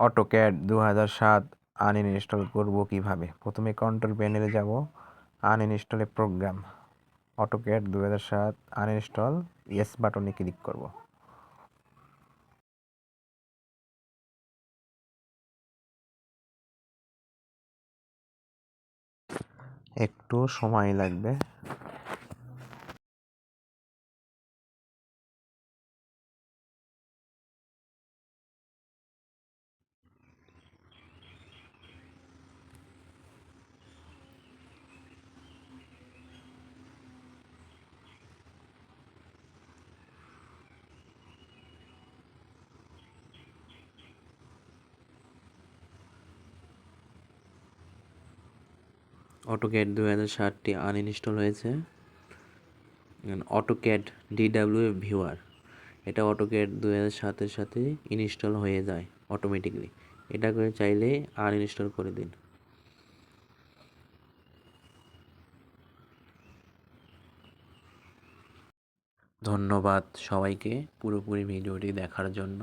AutoCAD দু হাজার সাত আনইনস্টল করব কীভাবে? প্রথমে কন্ট্রোল প্যানেলে যাব আনইনস্টলে প্রোগ্রাম অটোক্যাড দু হাজার সাত আনইনস্টল ইয়েস বাটনে ক্লিক করব। একটু সময় লাগবে। অটোক্যাড দু হাজার ষাটটি আনইনস্টল হয়েছে। অটোক্যাড ডিডাব্লিউ ভিউয়ার এটা অটোক্যাড দু হাজার সাতের সাথে ইনস্টল হয়ে যায় অটোমেটিকলি এটা করে চাইলে আনইনস্টল করে দিন। ধন্যবাদ সবাইকে পুরোপুরি ভিডিওটি দেখার জন্য।